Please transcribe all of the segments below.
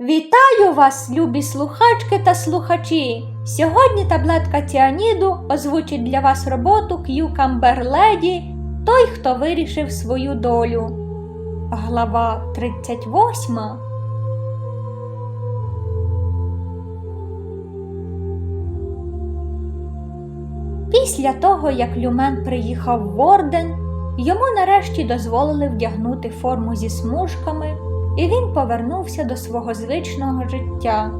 Вітаю вас, любі слухачки та слухачі! Сьогодні таблетка Тіаніду озвучить для вас роботу Cucumber Lady Той, хто вирішив свою долю. Глава 38. Після того, як Люмен приїхав в Орден, йому нарешті дозволили вдягнути форму зі смужками, і він повернувся до свого звичного життя,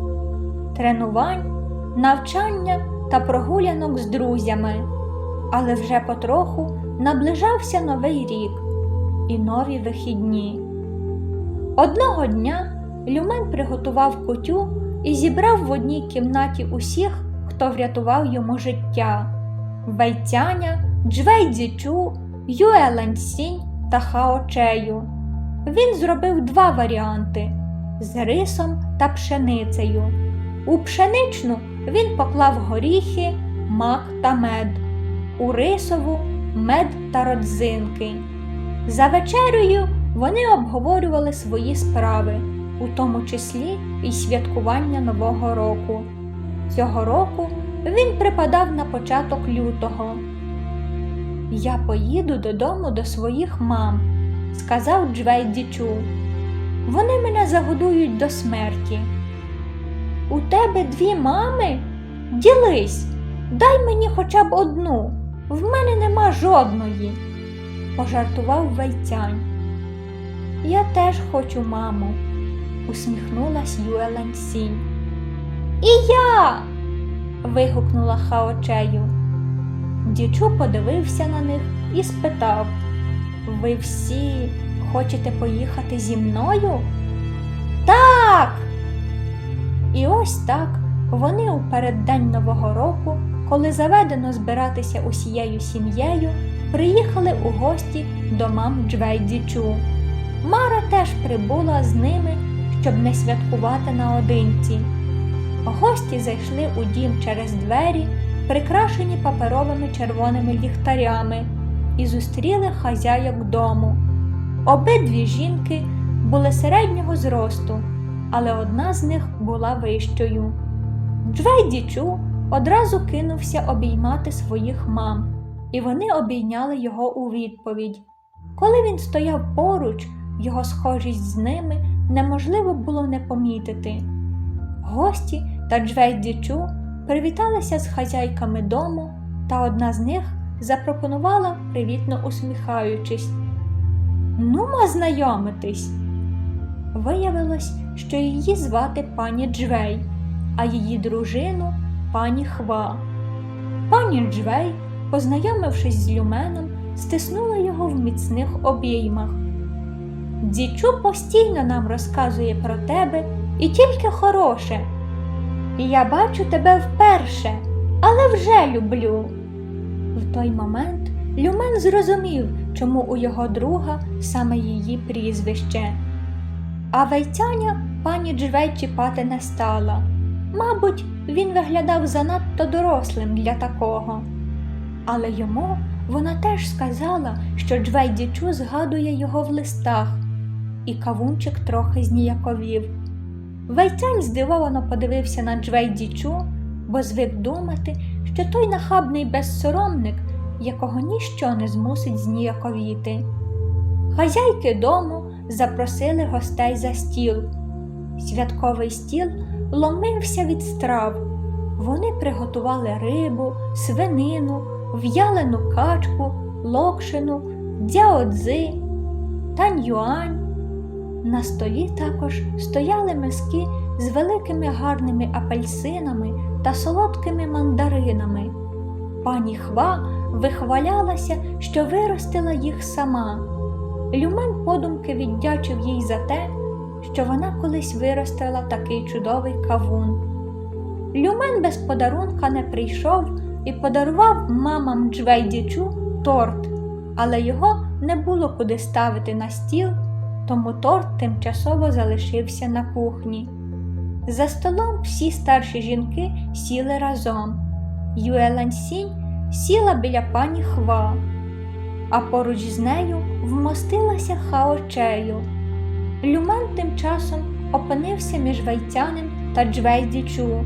тренувань, навчання та прогулянок з друзями. Але вже потроху наближався новий рік і нові вихідні. Одного дня Люмен приготував кутю і зібрав в одній кімнаті усіх, хто врятував йому життя. Вейцяня, Джвейдзічу, Юе Ланьсінь та Хао Чею. Він зробив два варіанти з рисом та пшеницею. У пшеничну він поклав горіхи, мак та мед, у рисову мед та родзинки. За вечерею вони обговорювали свої справи, у тому числі і святкування Нового року. Цього року він припадав на початок лютого. Я поїду додому до своїх мам, сказав Джвей Дічу. Вони мене загодують до смерті. У тебе дві мами? Ділись, дай мені хоча б одну. В мене нема жодної, пожартував Вейцянь. Я теж хочу маму, усміхнулась Юелань Сінь. І я. вигукнула Хаочею. Дічу подивився на них і спитав Ви всі хочете поїхати зі мною? Так. І ось так вони у переддень Нового року, коли заведено збиратися усією сім'єю, приїхали у гості до мам Джвейдічу. Мара теж прибула з ними, щоб не святкувати наодинці. Гості зайшли у дім через двері, прикрашені паперовими червоними ліхтарями, і зустріли хазяйок дому. Обидві жінки були середнього зросту, але одна з них була вищою. Джвей Дічу одразу кинувся обіймати своїх мам, і вони обійняли його у відповідь. Коли він стояв поруч, його схожість з ними неможливо було не помітити. Гості та Джвей привіталися з хазяйками дому, та одна з них запропонувала, привітно усміхаючись. Нумо знайомитись. Виявилось, що її звати пані Джвей, а її дружину пані Хва. Пані Джвей, познайомившись з Люменом, стиснула його в міцних обіймах. Дічу постійно нам розказує про тебе і тільки хороше. Я бачу тебе вперше, але вже люблю. В той момент Люмен зрозумів, чому у його друга саме її прізвище. А вейцяня пані Джвей чіпати не стала. Мабуть, він виглядав занадто дорослим для такого. Але йому вона теж сказала, що Джвей Дічу згадує його в листах, і кавунчик трохи зніяковів. Вейцянь здивовано подивився на Джвей Дічу, бо звик думати, що той нахабний безсоромник, якого ніщо не змусить зніяковіти. Хазяйки дому запросили гостей за стіл. Святковий стіл ломився від страв. Вони приготували рибу, свинину, в'ялену качку, локшину, дзяодзи, таньюань. На столі також стояли миски з великими гарними апельсинами та солодкими мандаринами. Пані Хва вихвалялася, що виростила їх сама. Люмен подумки віддячив їй за те, що вона колись виростила такий чудовий кавун. Люмен без подарунка не прийшов і подарував мамам Джвейдічу торт, але його не було куди ставити на стіл, тому торт тимчасово залишився на кухні. За столом всі старші жінки сіли разом. Юелансінь сіла біля пані Хва, а поруч з нею вмостилася хаочею. Люмен тим часом опинився між вайцянем та Джвейдічу.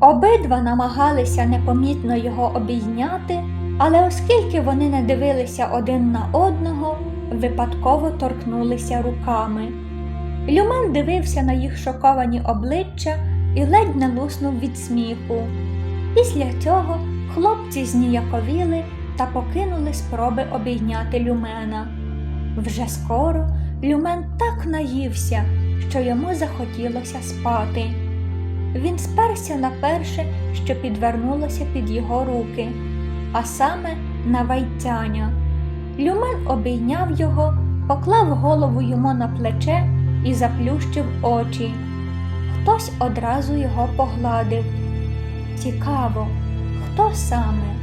Обидва намагалися непомітно його обійняти, але оскільки вони не дивилися один на одного, випадково торкнулися руками. Люмен дивився на їх шоковані обличчя і ледь не луснув від сміху. Після цього хлопці зніяковіли та покинули спроби обійняти Люмена. Вже скоро Люмен так наївся, що йому захотілося спати. Він сперся на перше, що підвернулося під його руки, а саме на вайцяня. Люмен обійняв його, поклав голову йому на плече і заплющив очі. Хтось одразу його погладив. Цікаво, хто саме?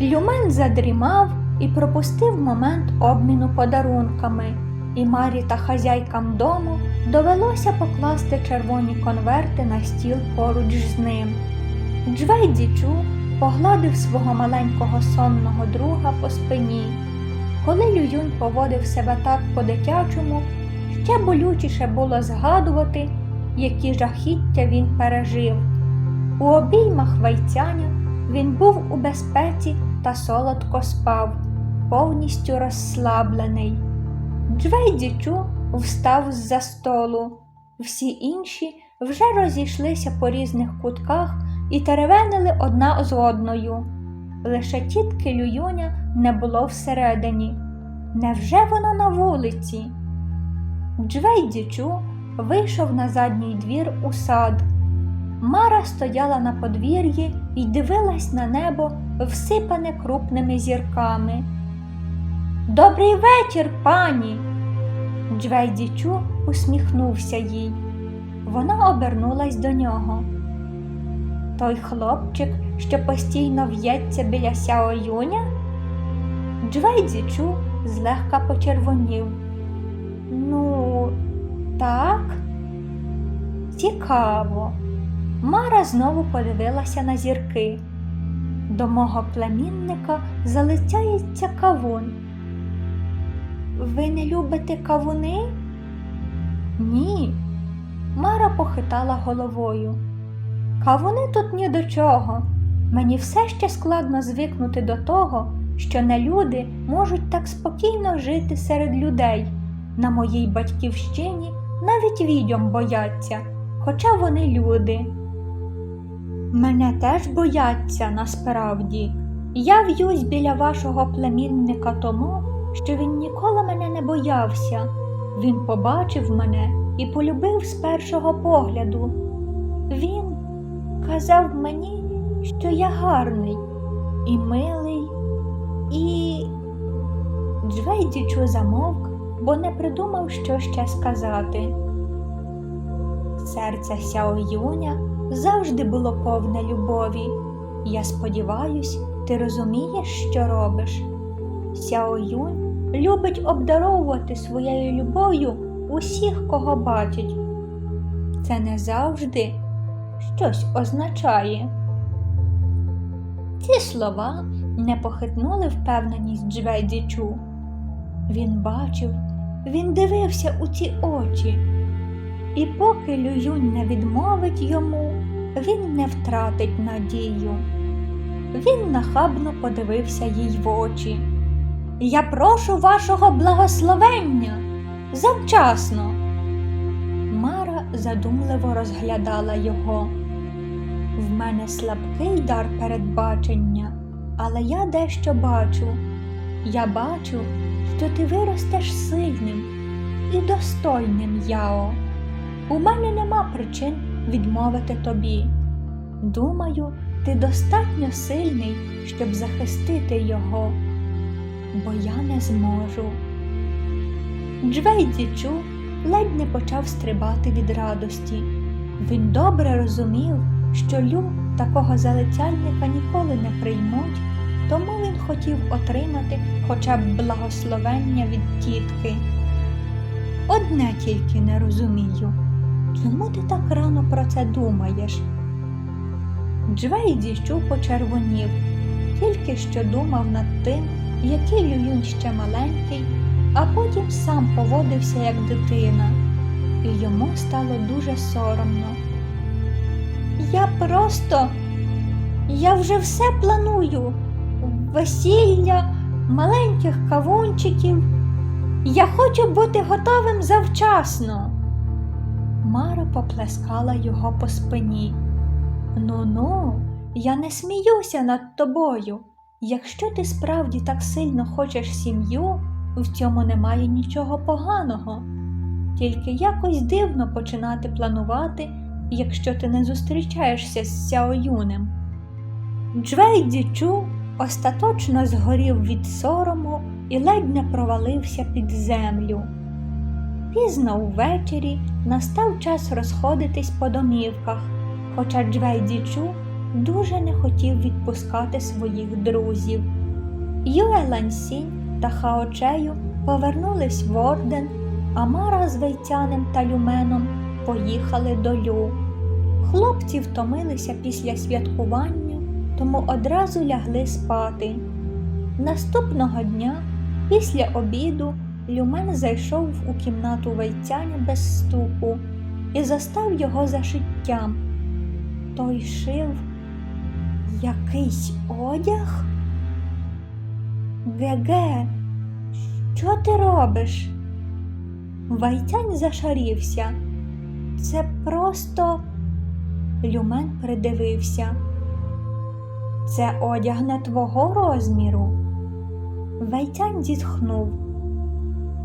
Люмен задрімав і пропустив момент обміну подарунками, і Марі та хазяйкам дому довелося покласти червоні конверти на стіл поруч з ним. Джвей погладив свого маленького сонного друга по спині. Коли Лююнь поводив себе так по-дитячому, ще болючіше було згадувати, які жахіття він пережив. У обіймах вайцяня він був у безпеці та солодко спав, повністю розслаблений. Джвей Дічу встав з-за столу. Всі інші вже розійшлися по різних кутках і теревенили одна з одною. Лише тітки Лююня не було всередині. Невже вона на вулиці? Джвей Дічу вийшов на задній двір у сад. Мара стояла на подвір'ї і дивилась на небо, всипане крупними зірками. Добрий вечір, пані. Джвей Дічу усміхнувся їй. Вона обернулась до нього. Той хлопчик, що постійно в'ється біля Сяо Юня? Джвей Дічу злегка почервонів. Ну, так, цікаво. Мара знову подивилася на зірки. До мого племінника залицяється кавун. Ви не любите кавуни? Ні. Мара похитала головою. Кавуни тут ні до чого. Мені все ще складно звикнути до того, що не люди можуть так спокійно жити серед людей. На моїй батьківщині навіть відьом бояться, хоча вони люди. Мене теж бояться насправді. Я в'юсь біля вашого племінника тому, що він ніколи мене не боявся. Він побачив мене і полюбив з першого погляду. Він казав мені, що я гарний і милий, і Джвейдічу замовк, бо не придумав, що ще сказати. Серце Сяо Юня завжди було повне любові. Я сподіваюсь, ти розумієш, що робиш. Сяо Юнь любить обдаровувати своєю любов'ю усіх, кого бачить. Це не завжди щось означає. Ці слова не похитнули впевненість Джвейдічу. Він бачив, він дивився у ці очі. І поки Лююнь не відмовить йому, він не втратить надію. Він нахабно подивився їй в очі. Я прошу вашого благословення завчасно. Мара задумливо розглядала його. В мене слабкий дар передбачення, але я дещо бачу. Я бачу, що ти виростеш сильним і достойним Яо. У мене нема причин відмовити тобі. Думаю, ти достатньо сильний, щоб захистити його, бо я не зможу. Джвей Дічу ледь не почав стрибати від радості. Він добре розумів, що Лю такого залицяльника ніколи не приймуть, тому він хотів отримати хоча б благословення від тітки. Одне тільки не розумію. Чому ти так рано про це думаєш? Джвей діщу почервонів, тільки що думав над тим, який Лююнь ще маленький, а потім сам поводився як дитина. і йому стало дуже соромно. Я просто, я вже все планую. Весілля, маленьких кавунчиків. Я хочу бути готовим завчасно. Мара поплескала його по спині. Ну ну, я не сміюся над тобою. Якщо ти справді так сильно хочеш сім'ю, в цьому немає нічого поганого. Тільки якось дивно починати планувати, якщо ти не зустрічаєшся з Сяо Юнем. Джвей Дзічу остаточно згорів від сорому і ледь не провалився під землю. Пізно увечері настав час розходитись по домівках, хоча Джвей Дзічу дуже не хотів відпускати своїх друзів. Юе Ланьсінь та Хаочею повернулись в орден, а Мара з Вейцянем та Люменом поїхали до Лю. Хлопці втомилися після святкування, тому одразу лягли спати. Наступного дня, після обіду, Люмен зайшов у кімнату Вейцяня без стуку і застав його за шиттям. Той шив якийсь одяг? Геге, що ти робиш? Вайтянь зашарівся. Це просто Люмен придивився. Це одяг не твого розміру. Вайтянь зітхнув.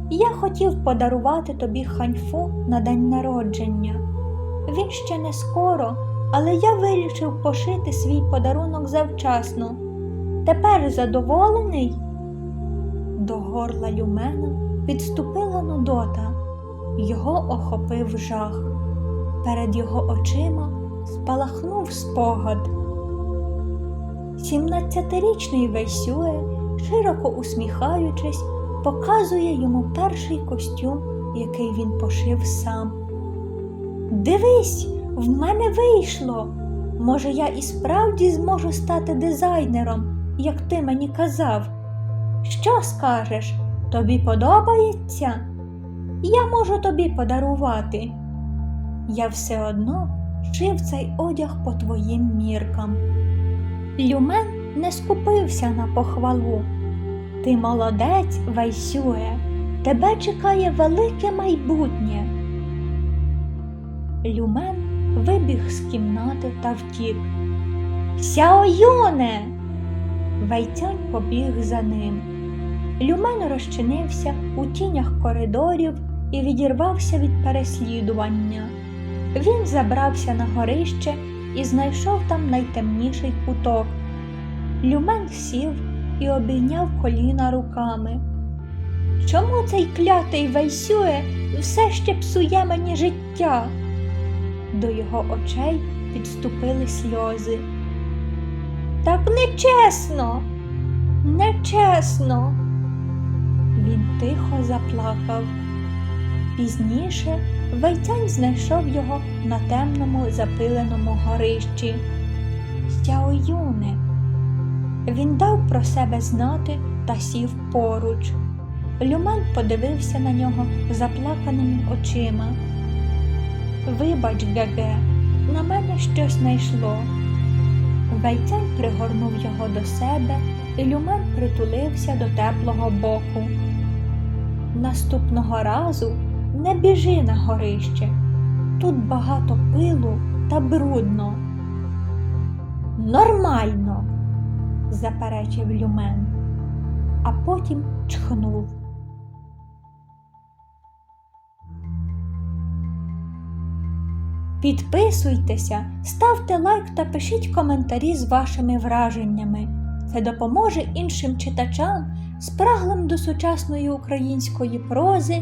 Я хотів подарувати тобі ханьфу на день народження. Він ще не скоро, але я вирішив пошити свій подарунок завчасно. Тепер задоволений? До горла Люмена підступила Нудота. Його охопив жах. Перед його очима спалахнув спогад. Сімнадцятирічний Вейсюе, широко усміхаючись, показує йому перший костюм, який він пошив сам. Дивись, в мене вийшло. Може, я і справді зможу стати дизайнером, як ти мені казав. Що скажеш? Тобі подобається? Я можу тобі подарувати. Я все одно шив цей одяг по твоїм міркам. Люмен не скупився на похвалу. Ти молодець, Вайсюе, тебе чекає велике майбутнє. Люмен вибіг з кімнати та втік. Сяоюне! Вайцянь побіг за ним. Люмен розчинився у тінях коридорів і відірвався від переслідування. Він забрався на горище і знайшов там найтемніший куток. Люмен сів і обійняв коліна руками. Чому цей клятий Вайсюе все ще псує мені життя? До його очей підступили сльози. Так нечесно, нечесно. Він тихо заплакав. Пізніше Вайцянь знайшов його на темному запиленому горищі. Сяоюне. Він дав про себе знати та сів поруч. Люмен подивився на нього заплаканими очима. Вибач, Геге, на мене щось найшло. Вайцянь пригорнув його до себе, і Люмен притулився до теплого боку. Наступного разу не біжи на горище. Тут багато пилу та брудно. Нормально, заперечив Люмен, а потім чхнув. Підписуйтеся, ставте лайк та пишіть коментарі з вашими враженнями. Це допоможе іншим читачам, спраглим до сучасної української прози,